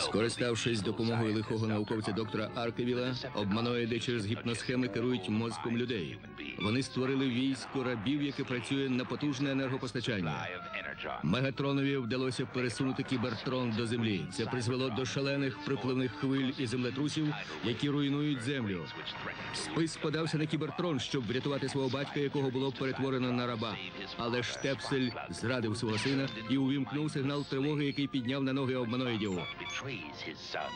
Скориставшись допомогою лихого науковця доктора Аркевіла, обманоїди через гіпносхеми керують мозком людей. Вони створили військо рабів, яке працює на потужне енергопостачання. Мегатронові вдалося пересунути кібертрон до землі. Це призвело до шалених припливних хвиль і землетрусів, які руйнують землю. Спис подався на кібертрон, щоб врятувати свого батька, якого було перетворено на раба. Але Штепсель зрадив свого сина і увімкнув сигнал тривоги, який підняв на ноги обманоїдів.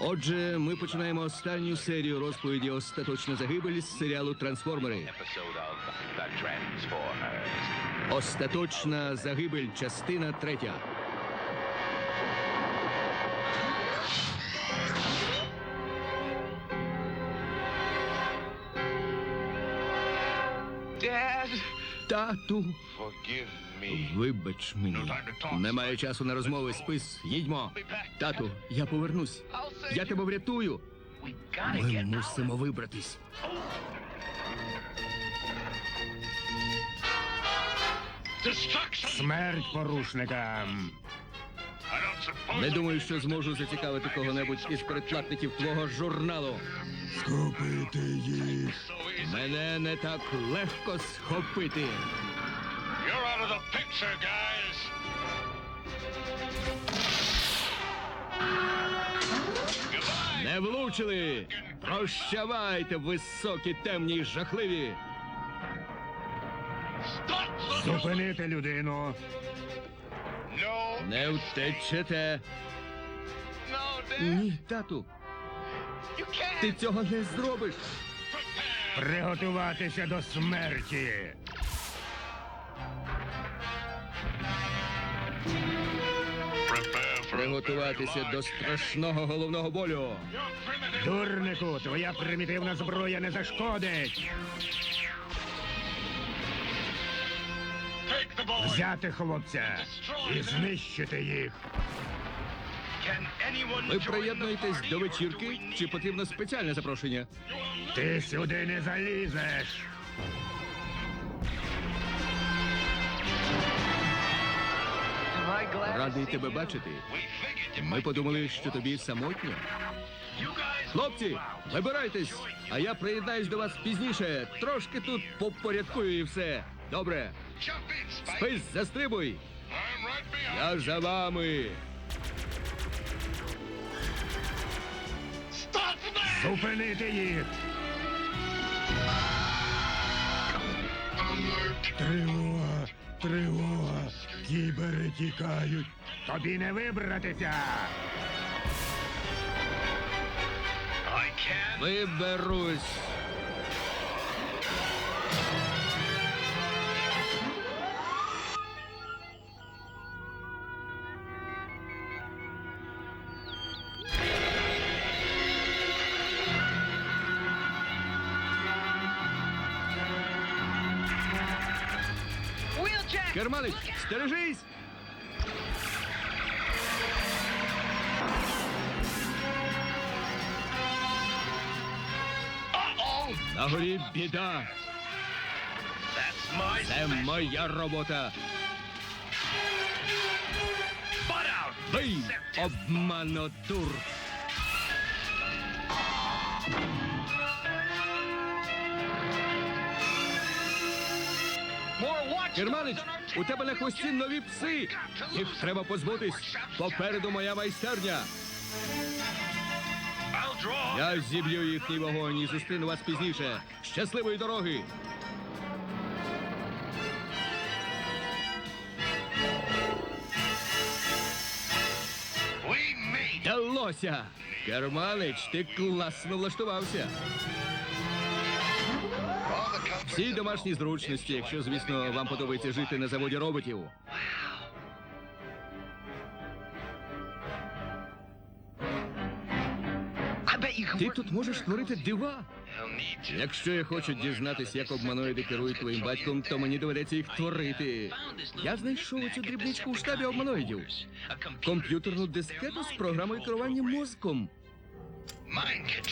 Отже, ми починаємо останню серію розповіді Остаточна загибель з серіалу Трансформери. Остаточна загибель, частина третя. Тату, вибач мені. Немає часу на розмови. Спис, їдьмо. Тату, я повернусь. Я тебе врятую. Ми мусимо вибратись. Смерть порушникам. Не думаю, що зможу зацікавити кого-небудь із передплатників твого журналу. Схопити їх. Мене не так легко схопити. You're out of the picture, guys. Не влучили. Прощавайте, високі, темні й жахливі. Зупинити людину. Не втечете. Ні, тату, ти цього не зробиш. Приготуватися до смерті. Приготуватися до страшного головного болю. Дурнику, твоя примітивна зброя не зашкодить. Взяти хлопця і знищити їх. Ви приєднуєтесь до вечірки чи потрібно спеціальне запрошення? Ти сюди не залізеш. Радий тебе бачити. Ми подумали, що тобі самотньо. Хлопці, вибирайтесь, а я приєднаюсь до вас пізніше. Трошки тут попорядкую і все. Добре. Спис, застрибуй. Я за вами. Зупинити їх. Тривога, тривога. Кібери тікають. Тобі не вибратися. Виберусь. Керманич. На горі біда. Це моя робота. Бий, обманотур. Керманич, у тебе на хвості нові пси. Їх треба позбутись. Попереду моя майстерня. Я зіб'ю їхній вогонь і зустріну вас пізніше. Щасливої дороги! Далося! Керманич, ти класно влаштувався. Всі домашні зручності, якщо, звісно, вам подобається жити на заводі роботів. Ти тут можеш творити дива. Якщо я хочу дізнатися, як обманоїди керують твоїм батьком, то мені доведеться їх творити. Я знайшов цю дрібничку у штабі обманоїдів. Комп'ютерну дискету з програмою керування мозком.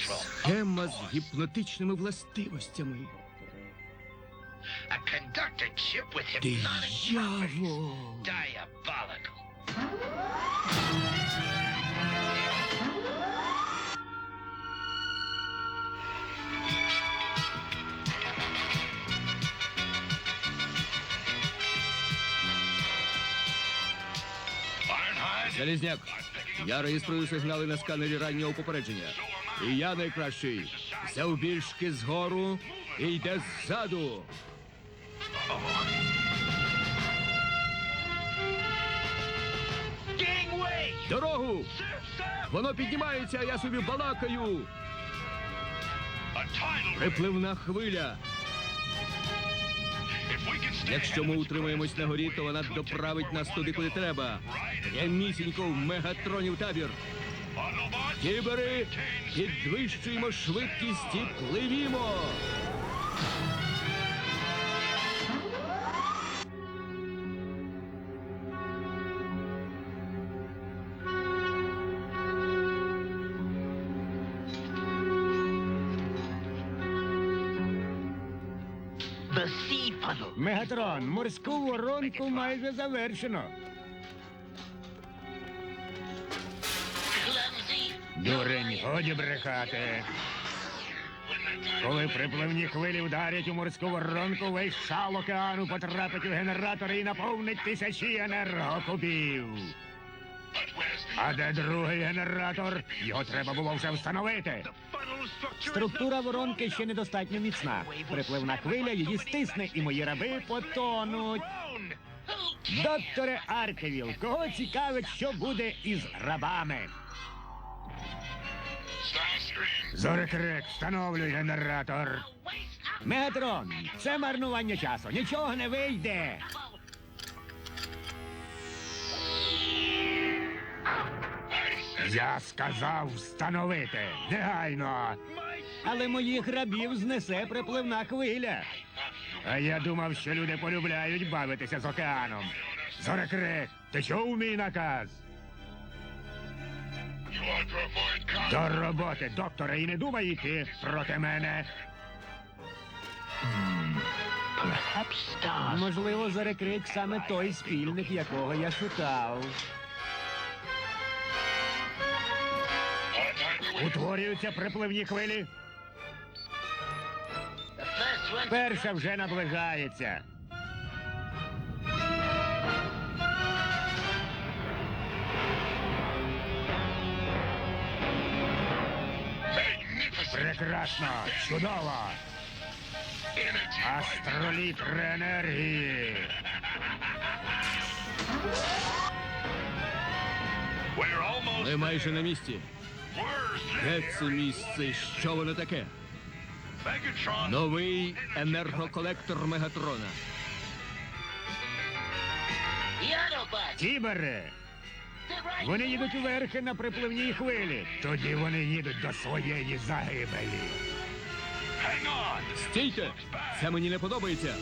Схема з гіпнотичними властивостями. A conductor chip with hypnotic Диявол! diabolical. Ironhide. Залізняк, я реєструю сигнали на сканері раннього попередження. І я найкращий. Завбільшки згору і йде ззаду. Дорогу! Воно піднімається, а я собі балакаю. Припливна хвиля. Якщо ми утримаємось на горі, то вона доправить нас туди, куди треба. Прямісінько в мегатронів табір. Кібери, підвищуємо швидкість і пливімо. The. Мегатрон, морську воронку майже завершено. Дурень, годі брехати. Коли припливні хвилі вдарять у морську воронку, весь шал океану потрапить у генератори і наповнить тисячі енергокубів. А де другий генератор? Його треба було вже встановити. Структура воронки ще недостатньо міцна. Припливна хвиля її стисне, і мої раби потонуть. Докторе Аркевіл, кого цікавить, що буде із рабами? Зорекрек, встановлюй генератор. Мегатрон, це марнування часу. Нічого не вийде. Я сказав встановити. Негайно. Але моїх рабів знесе припливна хвиля. А я думав, що люди полюбляють бавитися з океаном. Зорекрек, ти чув мій наказ? До роботи, докторе, і не думай йти проти мене. Можливо, зарекрик саме той спільник, якого я шукав. Утворюються припливні хвилі. Перша вже наближається. Прекрасно, чудово. Астролітр енергії. Ми майже на місці. Де це місце? Що воно таке? Новий енергоколектор Мегатрона. Right! Вони їдуть уверхи на припливній хвилі. Тоді вони їдуть до своєї загибелі. Стійте! Це мені не подобається.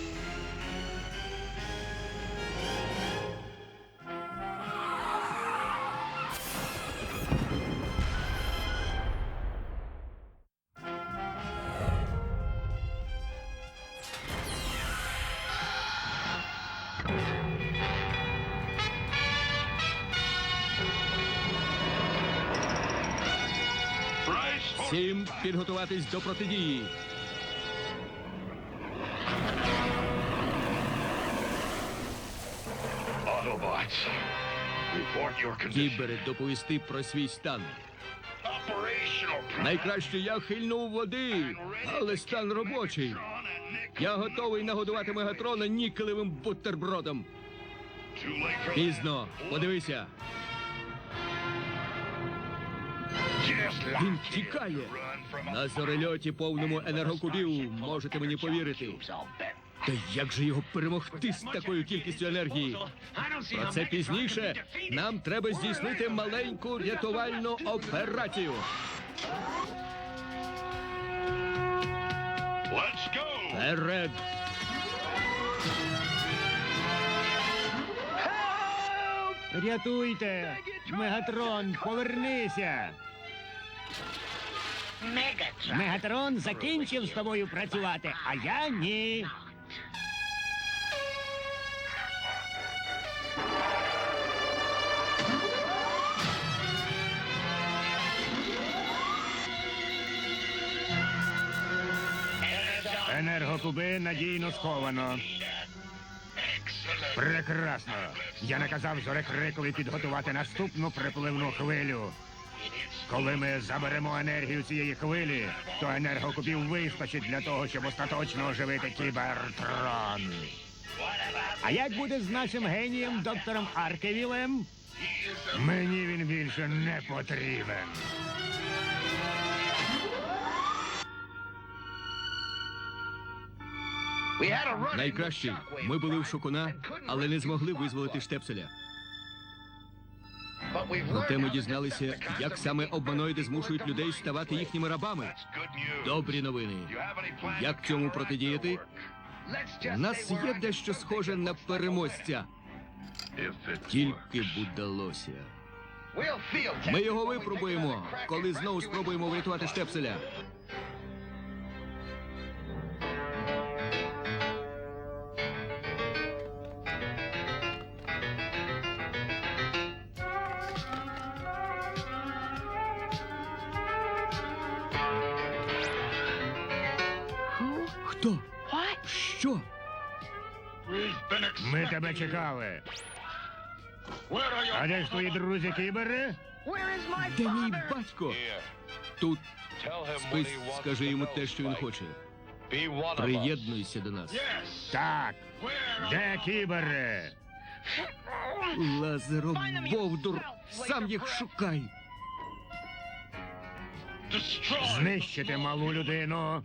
Всім підготуватись до протидії. Autobots. Report your condition. Кібери доповісти про свій стан. Найкраще я хильнув води, але стан робочий. Я готовий нагодувати Мегатрона нікелевим бутербродом. Пізно, подивися, він тікає. На зорельоті повному енергокубів, можете мені повірити. Та як же його перемогти з такою кількістю енергії? Про це пізніше нам треба здійснити маленьку рятувальну операцію. Вперед! Рятуйте! Мегатрон, повернися! Мегатрон закінчив з тобою працювати, а я ні. Енергокуби надійно сховано. Прекрасно. Я наказав Зорекрикові підготувати наступну припливну хвилю. Коли ми заберемо енергію цієї хвилі, то енергокубів вистачить для того, щоб остаточно оживити кібертрон. А як буде з нашим генієм доктором Аркевілем? Мені він більше не потрібен. Найкраще. Ми були в Шокуна, але не змогли визволити штепселя. Проте ми дізналися, як саме обманоїди змушують людей ставати їхніми рабами. Добрі новини. Як цьому протидіяти? У нас є дещо схоже на переможця. Тільки б. Ми його випробуємо, коли знову спробуємо врятувати штепселя. Чекали. А де ж твої друзі кібери? Де мій батько? Тут спис, скажи йому те, що він хоче. Приєднуйся до нас. Так. Де кібери? Лазером Бовдур, сам їх шукай. Знищити малу людину.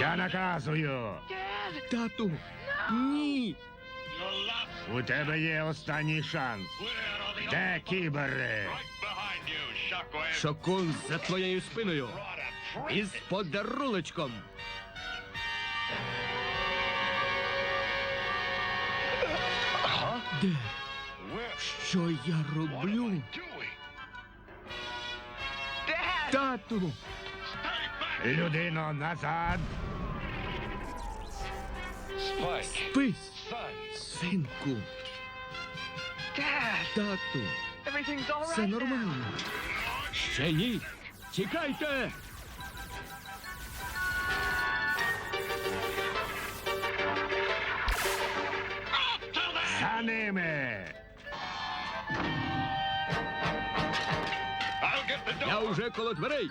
Я наказую. Тату, ні. У тебе є останній шанс. Де кібери? Шокун за твоєю спиною. Із подаруночком. Де? Що я роблю? Тату! Людино, назад. Son, синку. Тату, все нормально. Ще ні. Тікайте! За ними. I'll get the Я уже коло дверей.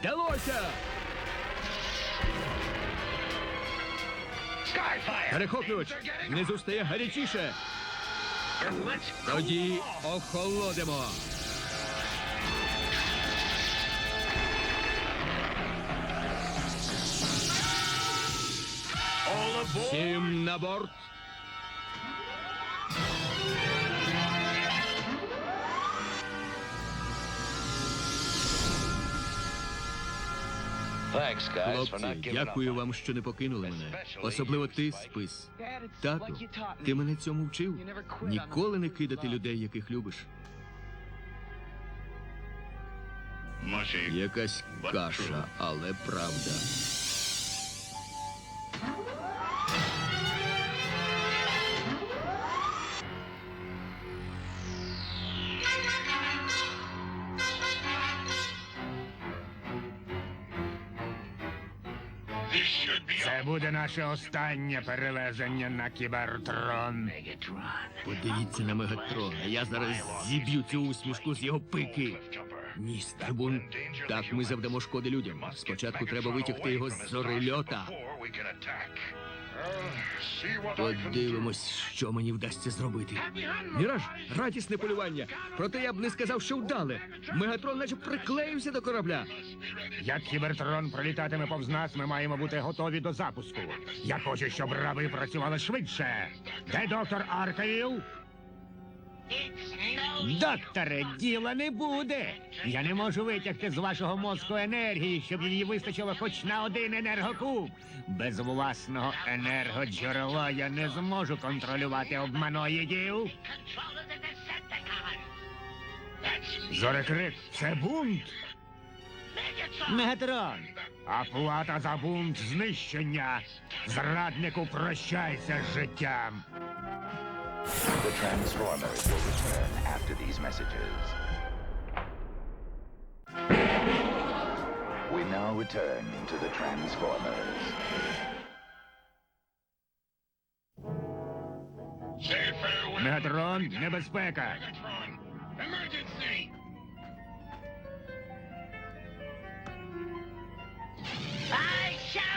Вдалося! Перехоплювач! Внизу стає гарячіше. Тоді охолодимо. Всім на борт. Хлопці, дякую вам, що не покинули мене. Особливо ти, спис. Тату, ти мене цьому вчив. Ніколи не кидати людей, яких любиш. Якась каша, але правда. Наше останнє перевезення на кібертрон. Подивіться на Мегатрона. Я зараз зіб'ю цю усмішку з його пики. Ні, стрибун. Так ми завдамо шкоди людям. Спочатку треба витягти його з зорильота. Подивимось, що мені вдасться зробити. Міраж, радісне полювання. Проте я б не сказав, що вдале. Мегатрон наче приклеївся до корабля. Як кібертрон пролітатиме повз нас, ми маємо бути готові до запуску. Я хочу, щоб раби працювали швидше. Де доктор Аркавіл? Докторе, діла не буде. Я не можу витягти з вашого мозку енергії, щоб її вистачило хоч на один енергокуб. Без власного енергоджерела я не зможу контролювати обманоїдів. Зорекрик, це бунт. Мегатрон. А плата за бунт знищення. Зраднику прощайся з життям. The Transformers will return after these messages. We now return to the Transformers. Say farewell. Мегатрон, небезпека. Megatron. Emergency.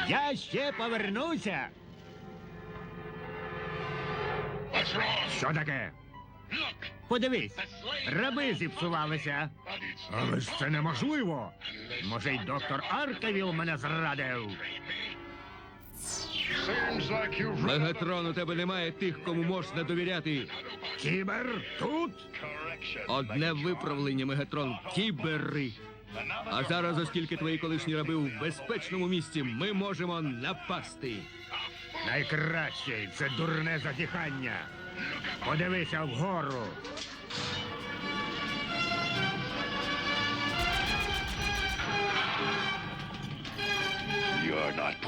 Я ще повернуся. Що таке? Подивись, раби зіпсувалися. Але ж це неможливо. Може, й доктор Аркавіл мене зрадив. Мегатрон, у тебе немає тих, кому можна довіряти. Кібер тут? Одне виправлення, Мегатрон, кібери. А зараз, оскільки твої колишні раби в безпечному місці, ми можемо напасти. Найкраще це дурне затіхання. Подивися вгору.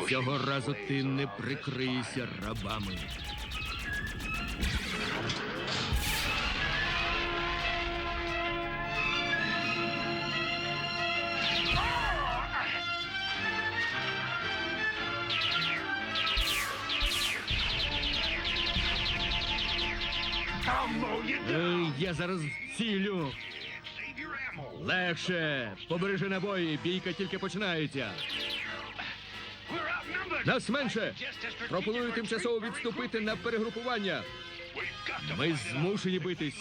Цього разу ти не прикриєшся рабами. Я зараз цілю. Легше. Побережи набої, бійка тільки починається. Нас менше. Пропоную тимчасово відступити на перегрупування. Ми змушені битись.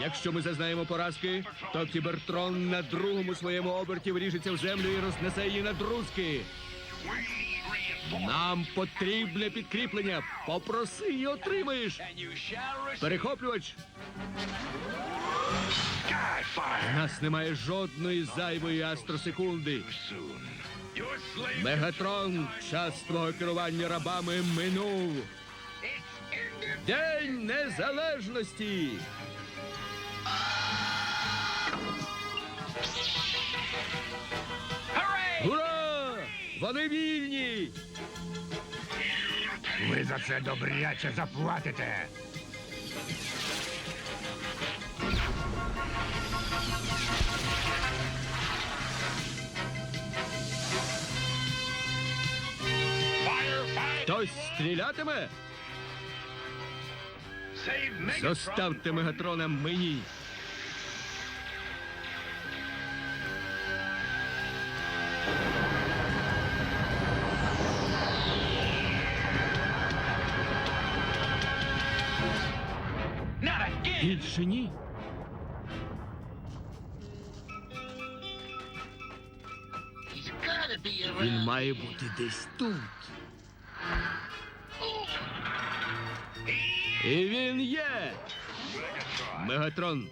Якщо ми зазнаємо поразки, то кібертрон на другому своєму оберті вріжеться в землю і рознесе її на друзки. Нам потрібне підкріплення. Попроси і отримаєш. Перехоплювач. У нас немає жодної зайвої астросекунди. Мегатрон, час твого керування рабами минув. День незалежності. Ура! Вони вільні! Ви за це добряче заплатите. Хтось стрілятиме? Megatron. Мегатрона мені. Більше ні. Він має бути десь тут. І він є. Мегатрон,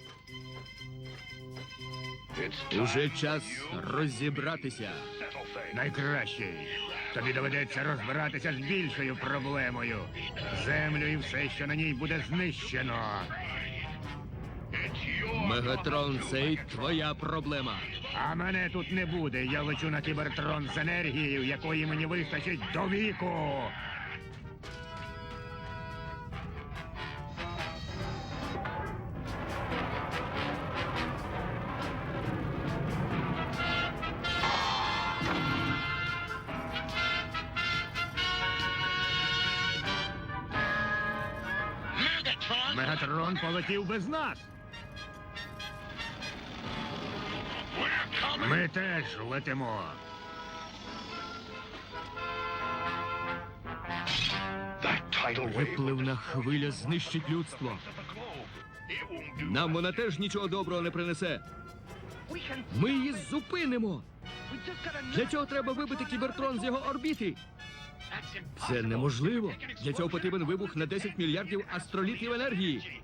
уже час розібратися. Найкращий. Тобі доведеться розбиратися з більшою проблемою. Землю і все, що на ній буде знищено. Мегатрон, це й твоя проблема. А мене тут не буде. Я лечу на кібертрон з енергією, якої мені вистачить до віку. Мегатрон полетів без нас. Теж летимо. Випливна хвиля знищить людство. Нам вона теж нічого доброго не принесе. Ми її зупинимо. Для цього треба вибити кібертрон з його орбіти. Це неможливо. Для цього потрібен вибух на 10 мільярдів астролітрів енергії.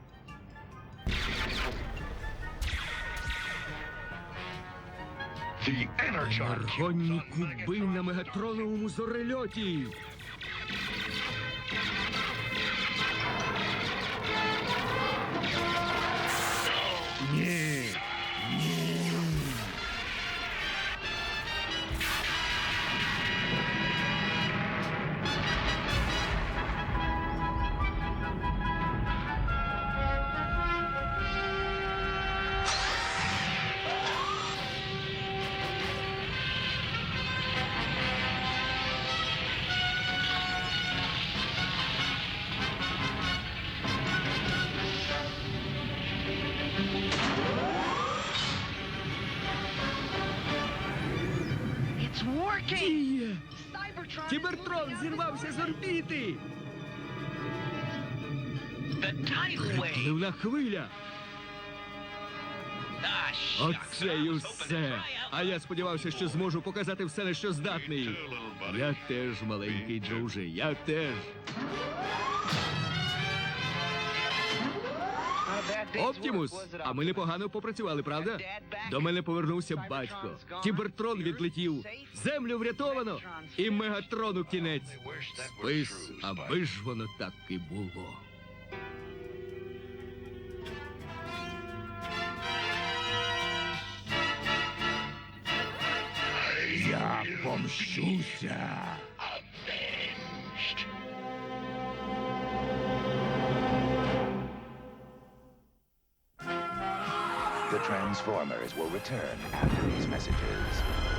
Аргонні куби на мегатроновому зорельоті. Кібертрон зірвався з орбіти! Пливна хвиля! Оце і усе. А я сподівався, що зможу показати все, на що здатний. Я теж, маленький друже, я теж. Оптімус, а ми непогано попрацювали, правда? До мене повернувся батько. Кібертрон відлетів, землю врятовано, і мегатрону кінець. Спис, аби ж воно так і було. Я помщуся. Transformers will return after these messages.